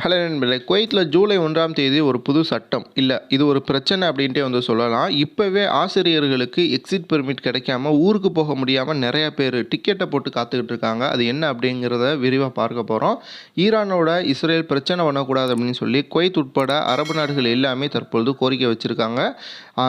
Hello நண்பர்களே குவைத்தில் ஜூலை ஒன்றாம் தேதி ஒரு புது சட்டம். இல்லை இது ஒரு பிரச்சனை அப்படின்ட்டே வந்து சொல்லலாம். இப்போவே ஆசிரியர்களுக்கு எக்ஸிட் பெர்மிட் கிடைக்காம ஊருக்கு போக முடியாமல் நிறைய பேர் டிக்கெட்டை போட்டு காத்துக்கிட்டு இருக்காங்க. அது என்ன அப்படிங்கிறத விரிவாக பார்க்க போகிறோம் ஈரானோட இஸ்ரேல் பிரச்சனை பண்ணக்கூடாது அப்படின்னு சொல்லி குவைத் உட்பட அரபு நாடுகள் எல்லாமே தற்பொழுது கோரிக்கை வச்சுருக்காங்க.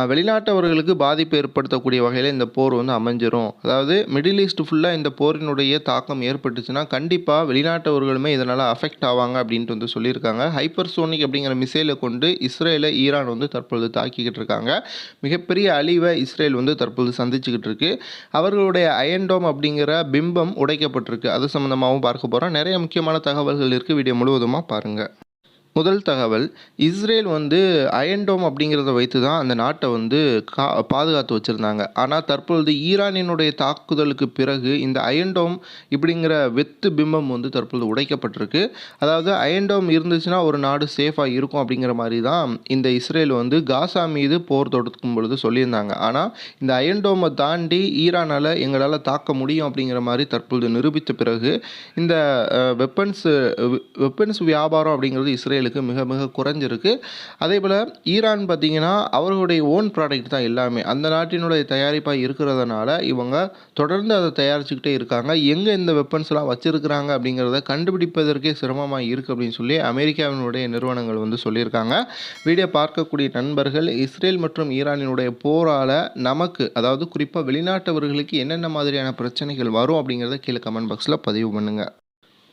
வெளிநாட்டவர்களுக்கு பாதிப்பு ஏற்படுத்தக்கூடிய வகையில் இந்த போர் வந்து அமைஞ்சிரும். அதாவது மிடில் ஈஸ்ட் ஃபுல்லாக இந்த போரினுடைய தாக்கம் ஏற்பட்டுச்சுன்னா கண்டிப்பாக வெளிநாட்டவர்களுமே இதனால் அஃபெக்ட் ஆவாங்க அப்படின்ட்டு வந்து சொல்லியிருக்காங்க. ஹைப்பர்சோனிக் அப்படிங்கிற மிசைலை கொண்டு இஸ்ரேலை ஈரான் வந்து தற்பொழுது தாக்கிக்கிட்டு இருக்காங்க. மிகப்பெரிய அழிவை இஸ்ரேல் வந்து தற்பொழுது சந்திச்சுக்கிட்டு இருக்கு. அவர்களுடைய அயன்டோம் அப்படிங்கிற பிம்பம் உடைக்கப்பட்டிருக்கு. அது சம்மந்தமாகவும் பார்க்க போகிறோம் நிறைய முக்கியமான தகவல்கள் இருக்குது வீடியோ முழுவதுமாக பாருங்கள் முதல் தகவல் இஸ்ரேல் வந்து அயன்டோம் அப்படிங்கிறத வைத்து தான் அந்த நாட்டை வந்து கா பாதுகாத்து வச்சுருந்தாங்க. ஆனால் தற்பொழுது ஈரானினுடைய தாக்குதலுக்கு பிறகு இந்த அயன்டோம் இப்படிங்கிற வெத்து பிம்பம் வந்து தற்பொழுது உடைக்கப்பட்டிருக்கு. அதாவது அயன்டோம் இருந்துச்சுன்னா ஒரு நாடு சேஃபாக இருக்கும் அப்படிங்கிற மாதிரி தான் இந்த இஸ்ரேல் வந்து காசா மீது போர் தொடுக்கும் பொழுது சொல்லியிருந்தாங்க. ஆனால் இந்த அயன்டோமை தாண்டி ஈரானால் எங்களால் தாக்க முடியும் அப்படிங்கிற மாதிரி தற்பொழுது நிரூபித்த பிறகு இந்த வெப்பன்ஸ் வெப்பன்ஸ் வியாபாரம் அப்படிங்கிறது இஸ்ரேல் இஸ்ரேலுக்கு மிக மிக குறைஞ்சிருக்கு. அதே போல் ஈரான் பார்த்திங்கன்னா அவர்களுடைய ஓன் ப்ராடக்ட் தான் எல்லாமே. அந்த நாட்டினுடைய தயாரிப்பாக இருக்கிறதுனால இவங்க தொடர்ந்து அதை தயாரிச்சுக்கிட்டே இருக்காங்க. எங்கே இந்த வெப்பன்ஸ்லாம் வச்சுருக்கிறாங்க அப்படிங்கிறத கண்டுபிடிப்பதற்கே சிரமமாக இருக்குது அப்படின்னு சொல்லி அமெரிக்காவினுடைய நிறுவனங்கள் வந்து சொல்லியிருக்காங்க. வீடியோ பார்க்கக்கூடிய நண்பர்கள் இஸ்ரேல் மற்றும் ஈரானினுடைய போரால் நமக்கு அதாவது குறிப்பாக வெளிநாட்டவர்களுக்கு என்னென்ன மாதிரியான பிரச்சனைகள் வரும் அப்படிங்கிறத கீழே கமெண்ட் பாக்ஸில் பதிவு பண்ணுங்கள்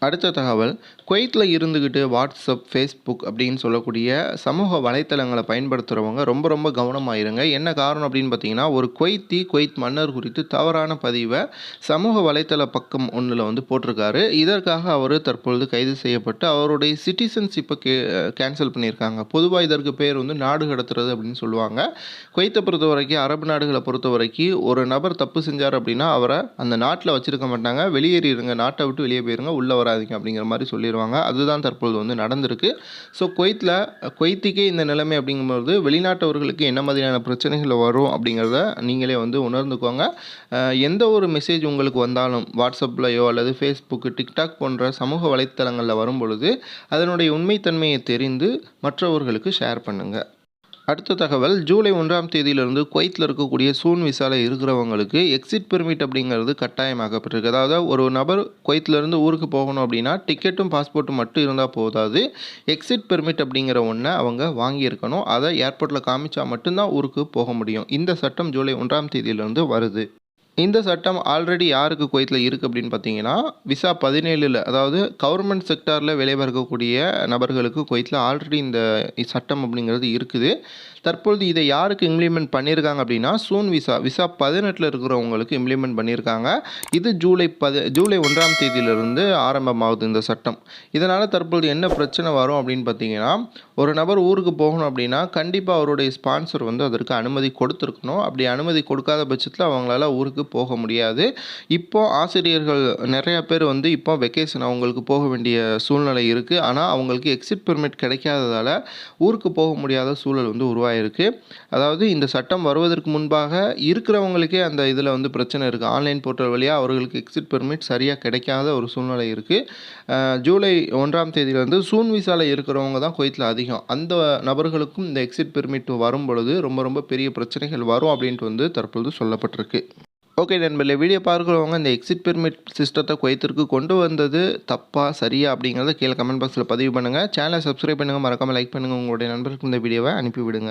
அடுத்த தகவல் குவைத்தில் இருந்துக்கிட்டு வாட்ஸ்அப் ஃபேஸ்புக் அப்படின்னு சொல்லக்கூடிய சமூக வலைத்தளங்களை பயன்படுத்துகிறவங்க ரொம்ப ரொம்ப கவனமாக இருங்க என்ன காரணம் அப்படின்னு பார்த்தீங்கன்னா ஒரு குவைத்தி குவைத் மன்னர் குறித்து தவறான பதிவை சமூக வலைத்தள பக்கம் ஒன்றில் வந்து போட்டிருக்காரு. இதற்காக அவர் தற்பொழுது கைது செய்யப்பட்டு அவருடைய சிட்டிசன்ஷிப்பை கே கேன்சல் பண்ணியிருக்காங்க. பொதுவாக இதற்கு பேர் வந்து நாடு கடத்துறது அப்படின்னு சொல்லுவாங்க. குவைத்தை பொறுத்த வரைக்கும் அரபு நாடுகளை பொறுத்த வரைக்கும் ஒரு நபர் தப்பு செஞ்சார் அப்படின்னா அவரை அந்த நாட்டில் வச்சுருக்க மாட்டாங்க. வெளியேறிடுங்க நாட்டை விட்டு வெளியே போயிருங்க உள்ள வர வராதிங்க அப்படிங்கிற மாதிரி சொல்லிடுவாங்க அதுதான் தற்பொழுது வந்து நடந்திருக்கு. ஸோ குவைத்தில் குவைத்துக்கே இந்த நிலைமை அப்படிங்கும்போது வெளிநாட்டவர்களுக்கு என்ன மாதிரியான பிரச்சனைகள் வரும் அப்படிங்கிறத நீங்களே வந்து உணர்ந்துக்கோங்க. எந்த ஒரு மெசேஜ் உங்களுக்கு வந்தாலும் வாட்ஸ்அப்லையோ அல்லது ஃபேஸ்புக்கு டிக்டாக் போன்ற சமூக வலைத்தளங்களில் வரும் பொழுது அதனுடைய உண்மைத்தன்மையை தெரிந்து மற்றவர்களுக்கு ஷேர் பண்ணுங்கள் அடுத்த தகவல் ஜூலை ஒன்றாம் தேதியிலிருந்து குவைத்தில் இருக்கக்கூடிய சூன் விசாவில் இருக்கிறவங்களுக்கு எக்ஸிட் பெர்மிட் அப்படிங்கிறது கட்டாயமாகப்பட்டிருக்கு அதாவது ஒரு நபர் குவைத்திலிருந்து ஊருக்கு போகணும் அப்படின்னா டிக்கெட்டும் பாஸ்போர்ட்டும் மட்டும் இருந்தால் போதாது. எக்ஸிட் பெர்மிட் அப்படிங்கிற ஒன்றை அவங்க வாங்கியிருக்கணும். அதை ஏர்போர்ட்டில் காமிச்சா மட்டும்தான் ஊருக்கு போக முடியும். இந்த சட்டம் ஜூலை ஒன்றாம் தேதியிலிருந்து வருது. இந்த சட்டம் ஆல்ரெடி யாருக்கு குவைத்தில் இருக்குது அப்படின்னு பார்த்தீங்கன்னா விசா பதினேழில் அதாவது கவர்மெண்ட் செக்டாரில் வேலை பார்க்கக்கூடிய நபர்களுக்கு குவைத்தில் ஆல்ரெடி இந்த சட்டம் அப்படிங்கிறது இருக்குது. தற்பொழுது இதை யாருக்கு இம்ப்ளிமெண்ட் பண்ணியிருக்காங்க அப்படின்னா சூன் விசா விசா பதினெட்டில் இருக்கிறவங்களுக்கு இம்ப்ளிமெண்ட் பண்ணியிருக்காங்க இது ஜூலை பதி ஜூலை ஒன்றாம் தேதியிலிருந்து ஆரம்பமாகுது இந்த சட்டம். இதனால் தற்பொழுது என்ன பிரச்சனை வரும் அப்படின்னு பார்த்தீங்கன்னா ஒரு நபர் ஊருக்கு போகணும் அப்படின்னா கண்டிப்பாக அவருடைய ஸ்பான்சர் வந்து அதற்கு அனுமதி கொடுத்துருக்கணும். அப்படி அனுமதி கொடுக்காத பட்சத்தில் அவங்களால ஊருக்கு போக முடியாது. இப்போ ஆசிரியர்கள் நிறைய பேர் வந்து இப்போ வெக்கேஷன் அவங்களுக்கு போக வேண்டிய சூழ்நிலை இருக்குது ஆனால் அவங்களுக்கு எக்ஸிட் பெர்மிட் கிடைக்காததால் ஊருக்கு போக முடியாத சூழல் வந்து உருவாயிருக்கு. அதாவது இந்த சட்டம் வருவதற்கு முன்பாக இருக்கிறவங்களுக்கே அந்த இதில் வந்து பிரச்சனை இருக்குது ஆன்லைன் போர்ட்டல் வழியாக அவர்களுக்கு எக்ஸிட் பெர்மிட் சரியாக கிடைக்காத ஒரு சூழ்நிலை இருக்குது ஜூலை ஒன்றாம் தேதியிலேருந்து சூன் விசாவில் இருக்கிறவங்க தான் குவைத்தில் அதிகம். அந்த நபர்களுக்கும் இந்த எக்ஸிட் பெர்மிட் வரும் பொழுது ரொம்ப ரொம்ப பெரிய பிரச்சனைகள் வரும் அப்படின்ட்டு வந்து தற்பொழுது சொல்லப்பட்டிருக்கு. ஓகே நண்பர்களே வீடியோ பார்க்குறவங்க இந்த எக்ஸிட் பெர்மிட் சிஸ்டத்தை குவைத்திற்கு கொண்டு வந்தது தப்பா சரியா அப்படிங்கிறத கீழே கமெண்ட் பாக்ஸில் பதிவு பண்ணுங்கள் சேனலை சப்ஸ்கிரைப் பண்ணுங்கள் மறக்காமல் லைக் பண்ணுங்கள் உங்களுடைய நண்பர்களுக்கு இந்த வீடியோவை அனுப்பிவிடுங்க.